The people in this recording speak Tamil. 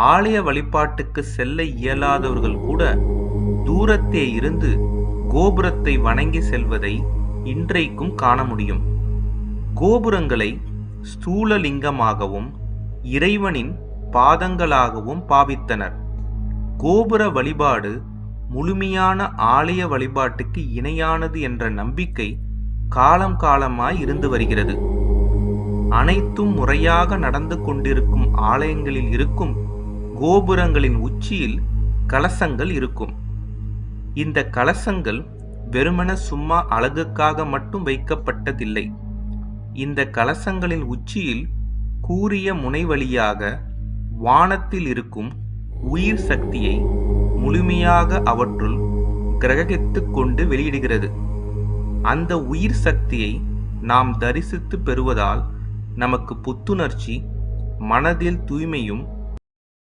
ஆலய வழிபாட்டுக்கு செல்ல இயலாதவர்கள் கூட தூரத்தே இருந்து கோபுரத்தை வணங்கி செல்வதை இன்றைக்கும் காண முடியும். கோபுரங்களை ஸ்தூலலிங்கமாகவும் இறைவனின் பாதங்களாகவும் பாவித்தனர். கோபுர வழிபாடு முழுமையான ஆலய வழிபாட்டுக்கு இணையானது என்ற நம்பிக்கை காலம் காலமாய் இருந்து வருகிறது. அனைத்தும் முறையாக நடந்து கொண்டிருக்கும் ஆலயங்களில் இருக்கும் கோபுரங்களின் உச்சியில் கலசங்கள் இருக்கும். இந்த கலசங்கள் வெறுமன சும்மா அழகுக்காக மட்டும் வைக்கப்பட்டதில்லை. இந்த கலசங்களின் உச்சியில் கூறிய முனை வழியாக வானத்தில் இருக்கும் உயிர் சக்தியை முழுமையாக அவற்றுள் கிரகித்து கொண்டு வெளியிடுகிறது. அந்த உயிர் சக்தியை நாம் தரிசித்து பெறுவதால் நமக்கு புத்துணர்ச்சி மனதில் தூய்மையும்